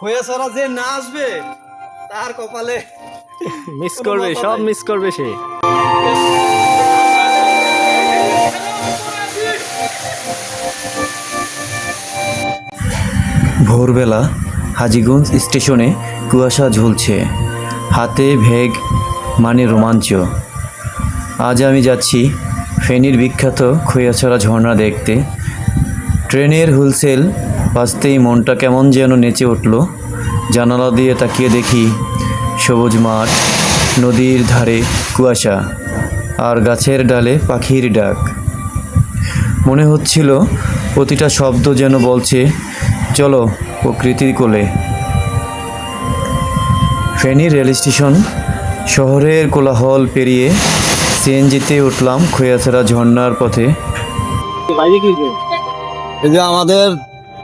খোয়া ছাড়া যে না আসবে তার কপালে মিস করবে সব। মিস করবে সে। ভোরবেলা হাজিগঞ্জ স্টেশনে কুয়াশা ঝুলছে। হাতে ভেগ মানে রোমাঞ্চ। আজ আমি যাচ্ছি ফেনীর বিখ্যাত খৈয়াছড়া ঝর্ণা দেখতে। ট্রেনের হুলসেল বাজতেই মনটা কেমন যেন নেচে উঠল। জানালা দিয়ে তাকিয়ে দেখি সবুজ মাঠ, নদীর ধারে কুয়াশা আর গাছের ডালে পাখির ডাক। মনে হচ্ছিল প্রতিটা শব্দ যেন বলছে, চলো প্রকৃতির কোলে। ফেনী রেল স্টেশন শহরের কোলাহল পেরিয়ে সিএনজিতে উঠলাম খৈয়াছড়া ঝর্ণার পথে। এই যে আমাদের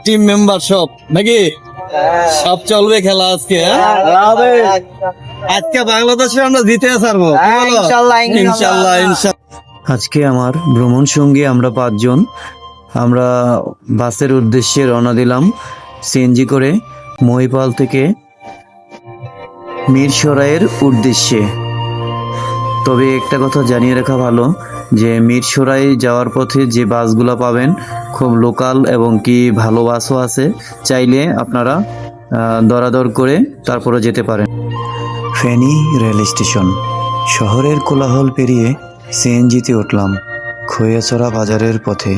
টিম মেম্বার সব নাকি সব চলবে খেলা আজকে হ্যাঁ? আজকে বাংলাদেশে আমরা জিতে? ইনশাল্লাহ, ইনশাল্লাহ। ইনশাল্লাহ ইনশাল্লাহ আজকে আমার ভ্রমণ সঙ্গী আমরা পাঁচজন আমরা বাসের উদ্দেশ্যে রওনা দিলাম সিএনজি করে মহিপাল থেকে মিরসরাইয়ের উদ্দেশ্যে তবে একটা কথা জানিয়ে রাখা ভালো যে মিরসরাই যাওয়ার পথে যে বাসগুলো পাবেন, খুব লোকাল এবং কি ভালো বাসও আছে, চাইলে আপনারা দরাদর করে তারপরে যেতে পারেন। Feni rail station. শহরের কোলাহল পেরিয়ে সিএনজিতে উঠলাম খৈয়াছড়া বাজারের পথে।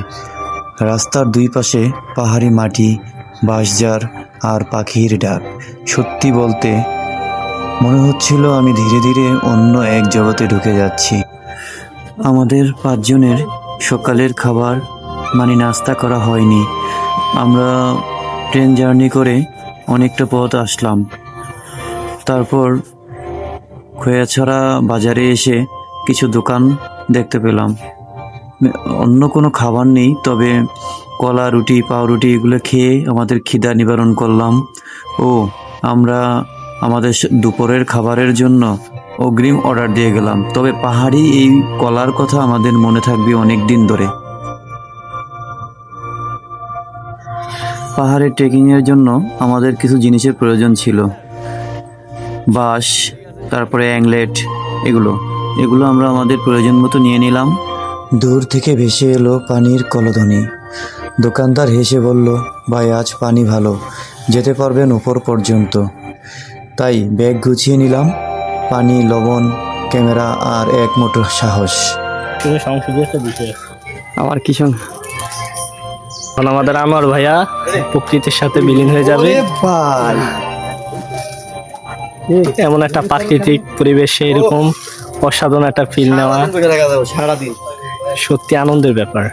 রাস্তার দুই পাশে পাহাড়ি মাটি, বাঁশঝাড় আর পাখির ডাক। সত্যি বলতে, মনে হচ্ছিল আমি ধীরে ধীরে অন্য এক জগতে ঢুকে যাচ্ছি। আমাদের পাঁচজনের সকালের খাবার মানে নাস্তা করা হয়নি। আমরা ট্রেন জার্নি করে অনেকটা পথ আসলাম। তারপর খোয়াছড়া বাজারে এসে কিছু দোকান দেখতে পেলাম। অন্য কোনো খাবার নেই, তবে কলা, রুটি, পাউরুটি এগুলো খেয়ে আমাদের খিদা নিবারণ করলাম। ও, আমরা আমাদের দুপুরের খাবারের জন্য অগ্রিম অর্ডার দিয়ে গেলাম। তবে পাহাড়ি এই কলার কথা আমাদের মনে থাকবে অনেক দিন ধরে। পাহাড়ে ট্রেকিংয়ের জন্য আমাদের কিছু জিনিসের প্রয়োজন ছিল। বাঁশ, তারপরে অ্যাংলেট, এগুলো। এগুলো আমরা আমাদের প্রয়োজন মতো নিয়ে নিলাম। দূর থেকে ভেসে এলো পানির কলধ্বনি। দোকানদার হেসে বলল, ভাই, আজ পানি ভালো। যেতে পারবেন উপর পর্যন্ত। তাই ব্যাগ গুছিয়ে নিলাম। পানি লবণ ক্যামেরা আর এক মোটর সাহস। আমার কি এখন আমাদের আমার ভাইয়া প্রকৃতির সাথে বিলীন হয়ে যাবে। এমন একটা প্রাকৃতিক পরিবেশে এরকম অসাধারণ একটা ফিল নেওয়া। সারাদিন। সত্যি আনন্দের ব্যাপার।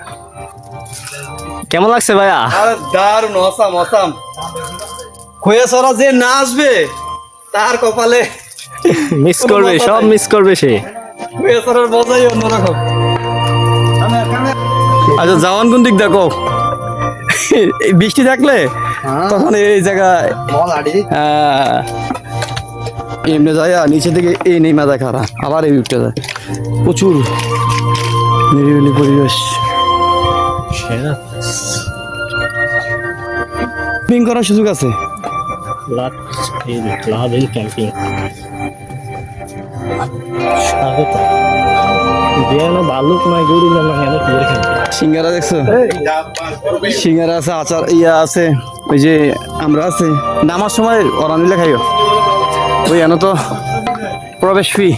কেমন লাগছে ভাইয়া? আরে দারুণ অসাম অসাম খোয়া ছাড়া যে না আসবে তার কপালে মিস করবে সব মিস করবে সে। ছাড়ার মজাই অন্যরকম। আচ্ছা যাওয়ান কোন দিক দেখো? এই বৃষ্টি থাকলে তখন এই জায়গায় এমনি যায় নিচে থেকে এই নেমা দেখা আবার এই উঠতে যায়। প্রচুর নিরিবিলি পরিবেশ। পিং করার সুযোগ আছে? ক্যাম্পিং স্বাগত। বিয়ানো না সিঙ্গারা দেখছ? সিঙ্গারা আছে আচার ইয়া আছে ওই যে আমরা আছে। নামার সময় ওরা নিলে খাইও। ওই এনে তো প্রবেশ ফি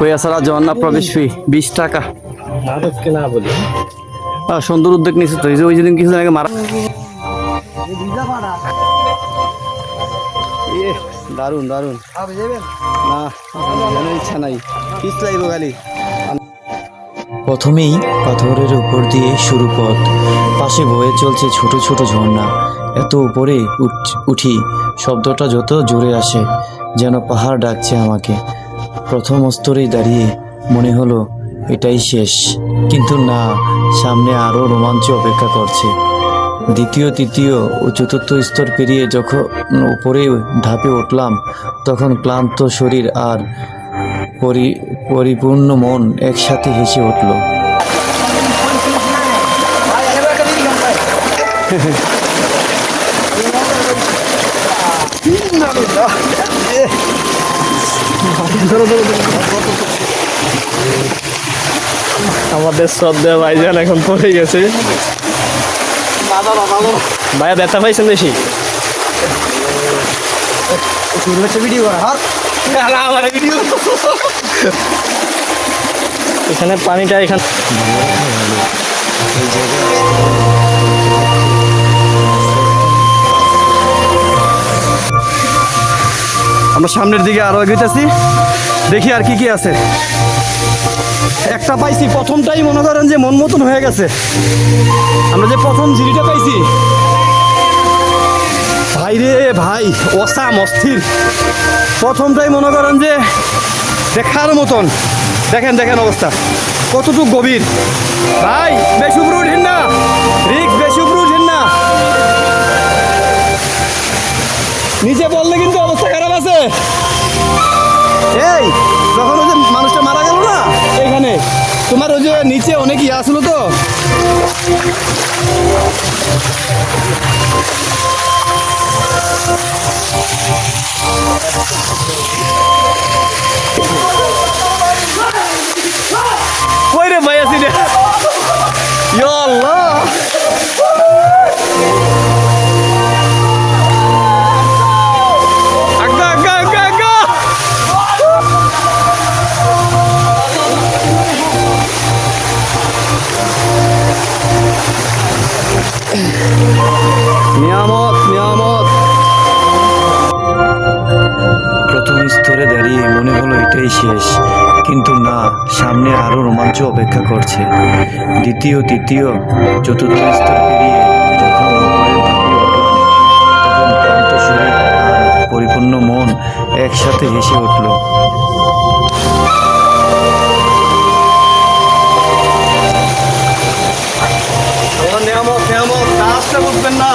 ওই আসারা জগন্নাথ প্রবেশ ফি বিশ টাকা। নাটককে না বলি। আহ, সুন্দর উদ্যোগ নিচ্ছে তো ওই যেদিন কিছুদিন আগে মারা দারুণ দারুণ না ইচ্ছা নাই। পিস লাগবে খালি প্রথমেই পাথরের উপর দিয়ে শুরু পথ। পাশে বয়ে চলছে ছোট ছোট ঝর্ণা। এত উপরে উঠ- শব্দটা যত জোরে আসে, যেন পাহাড় ডাকছে আমাকে। প্রথম স্তরেই দাঁড়িয়ে মনে হলো, এটাই শেষ। কিন্তু না, সামনে আরও রোমাঞ্চ অপেক্ষা করছে। দ্বিতীয়, তৃতীয় ও চতুর্থ স্তর পেরিয়ে যখন উপরে ধাপে উঠলাম, তখন ক্লান্ত শরীর আর পরি, পরিপূর্ণ মন একসাথে হেসে উঠল। আমাদের শ্রদ্ধা ভাইজান এখন পড়ে গেছে। ভাইয়া ব্যথা পাইছেন বেশি? ভিডিও হাত এখানে পানিটা এখানে আমরা সামনের দিকে আরও এগিয়েছি দেখি আর কি কি আছে। একটা পাইছি, প্রথমটাই মনে করেন যে মন মতন হয়ে গেছে। আমরা যে প্রথম ঝিরিটা পাইছি। ভাই রে ভাই, অসাম, অস্থির। প্রথমটাই মনে করেন যে দেখার মতন। দেখেন দেখেন অবস্থা। কতটুক গভীর। ভাই, বেশি উপরে উঠেন না। রিক, বেশি উঠেন না। নিচে বললে কিন্তু অবস্থা খারাপ আছে। এই তোমার ওই যে নিচে অনেক ইয়ে আসলো তো। কই রে ভাই আসি রে? আল্লাহ। নিয়ামত নিয়ামত। প্রথম স্তরে দাঁড়িয়ে মনে হলো এটাই শেষ, কিন্তু না, সামনে আরও রোমাঞ্চ অপেক্ষা করছে। দ্বিতীয়, তৃতীয়, চতুর্থ স্তর পেরিয়ে পরিপূর্ণ মন একসাথে হেসে উঠল। নিয়ামত করবেন বুঝবেন না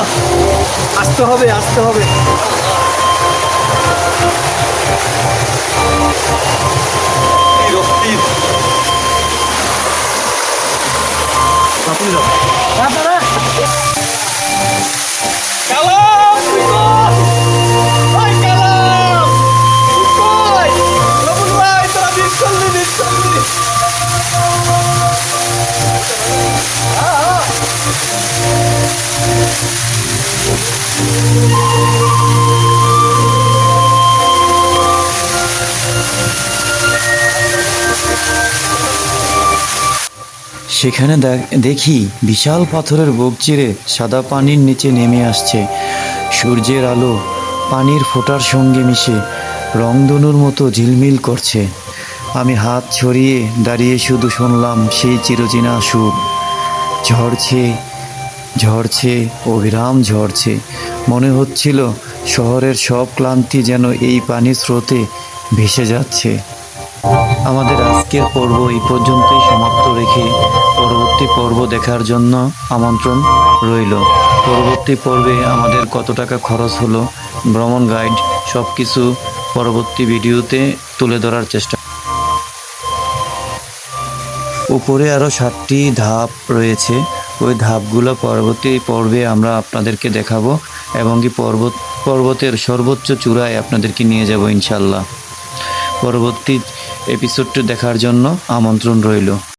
আসতে হবে আসতে হবে। আপনি যাও। সেখানে দেখি বিশাল পাথরের বুক চিরে সাদা পানির নিচে নেমে আসছে। সূর্যের আলো পানির ফোঁটার সঙ্গে মিশে রংধনুর মতো ঝিলমিল করছে। আমি হাত ছড়িয়ে দাঁড়িয়ে শুধু শুনলাম সেই চিরচেনা সুর। ঝরছে ঝরছে, অবিরাম ঝরছে। মনে হচ্ছিল শহরের সব ক্লান্তি যেন এই পানির স্রোতে ভেসে যাচ্ছে। আমাদের আজকের পর্ব এই পর্যন্তই সমাপ্ত রেখে পরবর্তী পর্ব দেখার জন্য আমন্ত্রণ রইল। পরবর্তী পর্বে আমাদের কত টাকা খরচ হলো, ভ্রমণ গাইড সব কিছু পরবর্তী ভিডিওতে তুলে ধরার চেষ্টা। উপরে আরও সাতটি ধাপ রয়েছে। ওই ধাপগুলো পরবর্তী পর্বে আমরা আপনাদেরকে দেখাবো এবং কি পর্বত পর্বতের সর্বোচ্চ চূড়ায় আপনাদেরকে নিয়ে যাব ইনশাল্লাহ পরবর্তী এপিসোডটি দেখার জন্য আমন্ত্রণ রইল।